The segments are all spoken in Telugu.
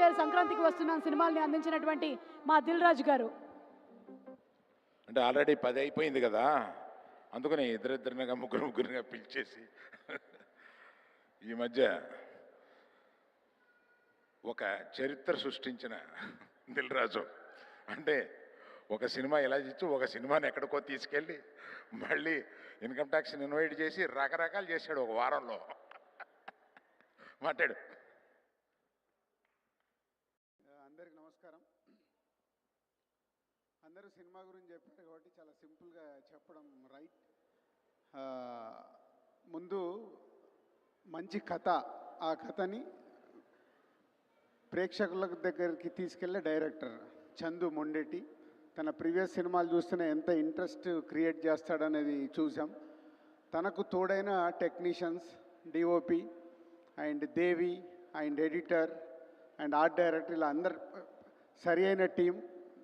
చేయాలి సంక్రాంతికి వస్తున్నాను సినిమాల్ని అందించినటువంటి మా దిల్ రాజు గారు. అంటే ఆల్రెడీ పది అయిపోయింది కదా? అందుకని ఇద్దరిద్దరినిగా ముగ్గురు ముగ్గురుగా పిలిచేసి. ఈ మధ్య ఒక చరిత్ర సృష్టించిన దిల్రాజు. అంటే ఒక సినిమా ఇలా ఇచ్చి ఒక సినిమాని ఎక్కడికో తీసుకెళ్ళి మళ్ళీ ఇన్కమ్ ట్యాక్స్ని ఇన్వైట్ చేసి రకరకాలు చేశాడు ఒక వారంలో. మాట్లాడు. నమస్కారం. అందరూ సినిమా గురించి చెప్పారు కాబట్టి చాలా సింపుల్గా చెప్పడం రైట్. ముందు మంచి కథ ఆ కథని ప్రేక్షకుల దగ్గరికి తీసుకెళ్ళే డైరెక్టర్ చందు మొండెటి. తన ప్రీవియస్ సినిమాలు చూస్తేనే ఎంత ఇంట్రెస్ట్ క్రియేట్ చేస్తాడనేది చూసాం తనకు తోడైన technicians DOP and Devi and editor and art director ఇలా అందరు సరి అయిన టీం.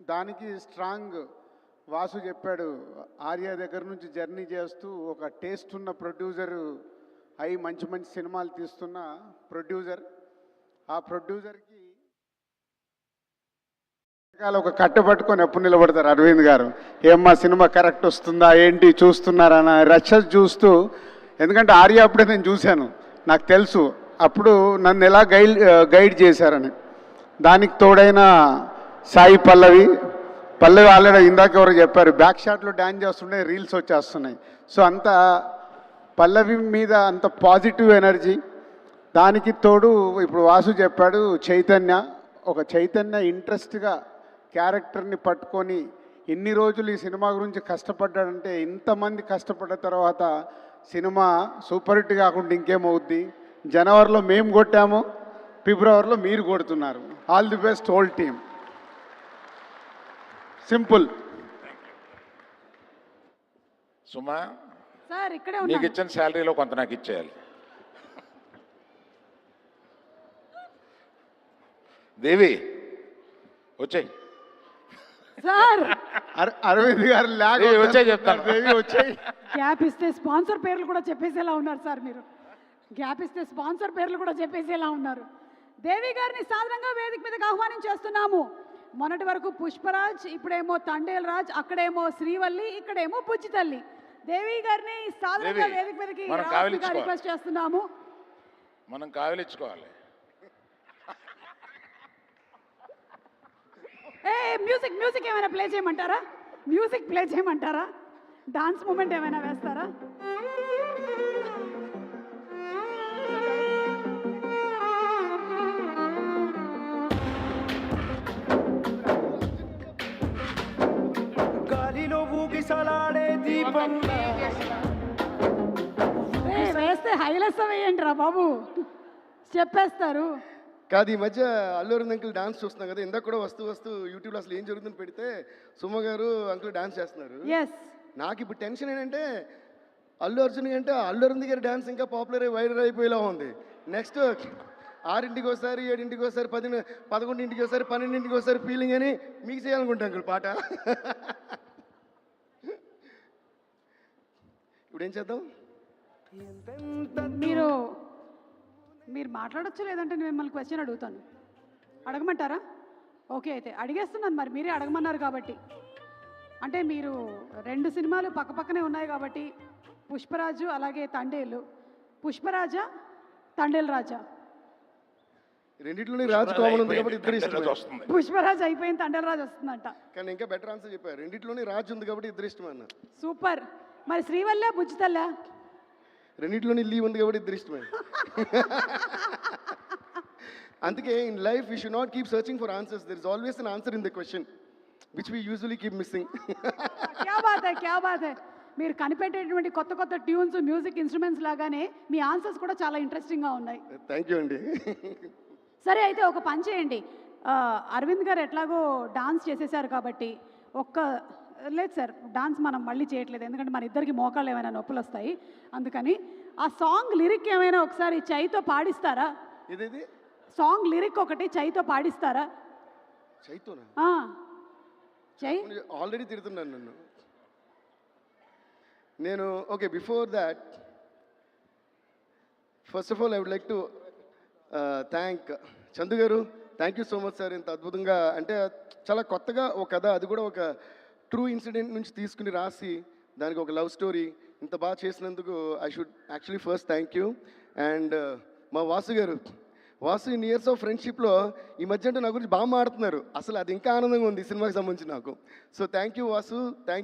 దానికి స్ట్రాంగ్ వాసు చెప్పాడు ఆర్య దగ్గర నుంచి జర్నీ చేస్తూ ఒక టేస్ట్ ఉన్న ప్రొడ్యూసర్ అయి మంచి మంచి సినిమాలు తీస్తున్న ప్రొడ్యూసర్. ఆ ప్రొడ్యూసర్కి ఒక కట్టుబట్టుకొని ఎప్పుడు నిలబడతారు? అరవింద్ గారు. ఏమ్మా సినిమా కరెక్ట్ వస్తుందా? ఏంటి? చూస్తున్నారన్న రషస్ చూస్తూ ఎందుకంటే ఆర్య అప్పుడే నేను చూశాను. నాకు తెలుసు. అప్పుడు నన్ను ఎలా గైడ్ గైడ్ చేశారని. దానికి తోడైన సాయి పల్లవి. పల్లవి ఆల్రెడీ ఇందాక ఎవరు చెప్పారు బ్యాక్ షాట్లో డ్యాన్స్ చేస్తున్నాయి రీల్స్ వచ్చేస్తున్నాయి. సో అంత పల్లవి మీద అంత పాజిటివ్ ఎనర్జీ. దానికి తోడు ఇప్పుడు వాసు చెప్పాడు చైతన్య ఒక చైతన్య ఇంట్రెస్ట్గా క్యారెక్టర్ని పట్టుకొని ఎన్ని రోజులు ఈ సినిమా గురించి కష్టపడ్డాడంటే ఇంతమంది కష్టపడ్డ తర్వాత సినిమా సూపర్ హిట్ కాకుండా ఇంకేమవుద్ది? జనవరిలో మేము కొట్టాము ఫిబ్రవరిలో మీరు కొడుతున్నారు. All the best whole team. Simple. Suma sir ఇక్కడే నీకు ఇచ్చిన శాలరీలో కొంత నాకు ఇచ్చేయాలి. దేవి వచ్చాయి. సార్! అర- అరవింద్ గారు లాగ్ వచ్చాయి చెప్తాను. దేవి వచ్చాయి. గ్యాప్ ఇస్తే స్పాన్సర్ పేర్లు కూడా చెప్పేసేలా ఉన్నారు సార్ మీరు. గ్యాప్ ఇస్తే స్పాన్సర్ పేర్లు కూడా చెప్పేసేలా ఉన్నారు. దేవి గారిని సాధారణంగా వేదిక మీదకి ఆహ్వానం చేస్తున్నాము. మొన్నటి వరకు పుష్పరాజ్ ఇప్పుడేమో తండేల్ రాజ్ అక్కడేమో శ్రీవల్లి ఇక్కడేమో బుజ్జి తల్లి దేవి గారిని సాధారణంగా వేదిక మీదకి. రిక్వెస్ట్ చేస్తున్నాము. మనం కావలించుకోవాలి ఏ మ్యూజిక్ మ్యూజిక్ ఏమైనా ప్లే చేయమంటారా? మ్యూజిక్ ప్లే చేయమంటారా? డాన్స్ మూమెంట్ ఏమైనా వేస్తారా? ఊగిసలాడే దీపం. ఏ, వేస్తే హైలెస్ వేయండి రా బాబు? చెప్పేస్తారు. కాదు ఈ మధ్య అల్లు అరవింద్ అంకుల్ డాన్స్ చూస్తున్నాం కదా ఇందాక కూడా వస్తూ వస్తూ యూట్యూబ్లో అసలు ఏం జరుగుతుందని పెడితే సుమ గారు అంకుల్ డాన్స్ చేస్తున్నారు. నాకు ఇప్పుడు టెన్షన్ ఏంటంటే అల్లు అర్జున్ కంటే అల్లు అరవింద్ గారి డాన్స్ ఇంకా పాపులర్ అయి వైరల్ అయిపోయేలా ఉంది. నెక్స్ట్ ఆరింటికి ఒకసారి ఏడింటికి ఒకసారి పది పదకొండింటికి ఒకసారి పన్నెండింటికి ఒకసారి ఫీలింగ్ అని మీకు చేయాలనుకుంటా అంకుల్ పాట. ఇప్పుడు ఏం చేద్దాం? మీరు మీరు మాట్లాడొచ్చు లేదంటే నేను మిమ్మల్ని క్వశ్చన్ అడుగుతాను? అడగమంటారా? ఓకే అయితే అడిగేస్తున్నాను మరి మీరే అడగమన్నారు కాబట్టి. అంటే మీరు రెండు సినిమాలు పక్కపక్కనే ఉన్నాయి కాబట్టి పుష్పరాజు అలాగే తండేలు. పుష్పరాజా తండేలు రాజా? రెండిట్లోనే రాజు కామన్ ఉంది కాబట్టి ఇద్దరు అయిపోయింది. ఇష్టమే. వస్తుంది. పుష్పరాజు అయిపోయింది తండేలు రాజు వస్తుందంట. కానీ ఇంకా బెటర్ ఆన్సర్ చెప్పారు. రెండిట్లోనే రాజు ఉంది కాబట్టి ఇద్దరు ఇష్టమే అన్న సూపర్. మరి శ్రీవల్ల బుజ్జితల్లా? రెండిట్లోని లీవ్ ఉంది కాబట్టి ఇద్దరు ఇష్టమే. అందుకే in life we should not keep searching for answers there is always an answer in the question which we usually keep missing క్యా బాత్ హై క్యా బాత్? హై మీరు కనిపెట్టేటువంటి కొత్త కొత్త ట్యూన్స్ మ్యూజిక్ ఇన్స్ట్రుమెంట్స్ లాగానే మీ ఆన్సర్స్ కూడా చాలా ఇంట్రెస్టింగ్గా ఉన్నాయి. థ్యాంక్ యూ అండి. సరే అయితే ఒక పని చేయండి. అరవింద్ గారు ఎట్లాగో డాన్స్ చేసేసారు కాబట్టి ఒక్క లేదు సార్ డాన్స్ మనం మళ్ళీ చేయట్లేదు. ఎందుకంటే మన ఇద్దరికి మోకాళ్ళు ఏమైనా నొప్పులు వస్తాయి. అందుకని ఆ సాంగ్ లిరిక్ ఏమైనా ఒకసారి చైతో పాడిస్తారా? ఇదేది? సాంగ్ లిరిక్ ఒకటి చైతో పాడిస్తారా? చైతోనా? చై ఆల్రెడీ తిడుతున్నాను నన్ను. నేను okay before that first of all I would like to thank Chandu garu. Thank you so much sir ఇంత అద్భుతంగా అంటే చాలా కొత్తగా ఒక కథ అది కూడా ఒక ట్రూ ఇన్సిడెంట్ నుంచి తీసుకుని రాసి దానికి ఒక లవ్ స్టోరీ ఇంత బాగా చేసినందుకు I should actually first thank you and మా Vasu garu Vasu in years of ఫ్రెండ్షిప్లో ఈ మధ్య అంటే నా గురించి బాగా మాడుతున్నారు అసలు అది ఇంకా ఆనందంగా ఉంది ఈ సినిమాకి సంబంధించి నాకు. So thank you Vasu thank